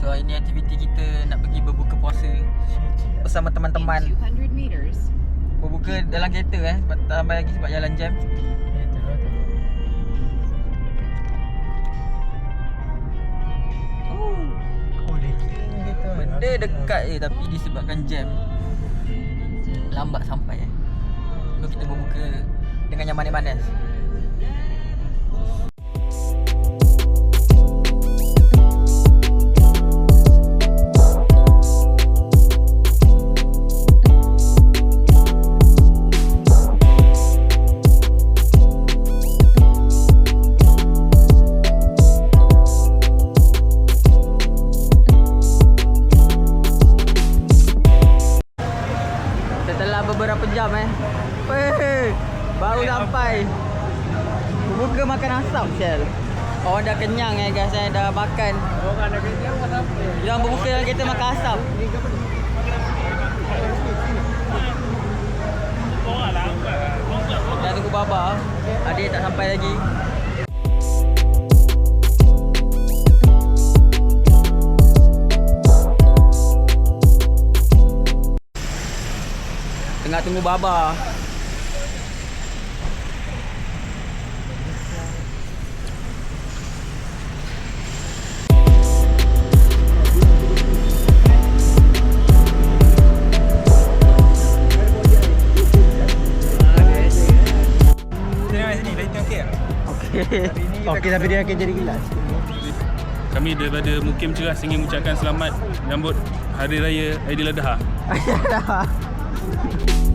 So hari ni aktiviti kita nak pergi berbuka puasa bersama teman-teman. In 200 meters, Berbuka dalam kereta eh sebab sampai lagi sebab jalan jam. Benda dekat je tapi disebabkan jam lambat sampai eh. So kita berbuka dengan yang manis-manis. Setelah beberapa jam eh. Weh, baru sampai. Berbuka makan asap sel. Orang dah kenyang eh guys eh dah makan. Orang dah kenyang apa apa. Yang berbuka dalam kereta makan lambat. Dah tunggu baba. Adik tak sampai lagi. Tengah tunggu baba. Okey tapi dia akan jadi gilas. Kami daripada Mukim Cerah ingin mengucapkan selamat menyambut Hari Raya Aidiladha. Ayah Thank you.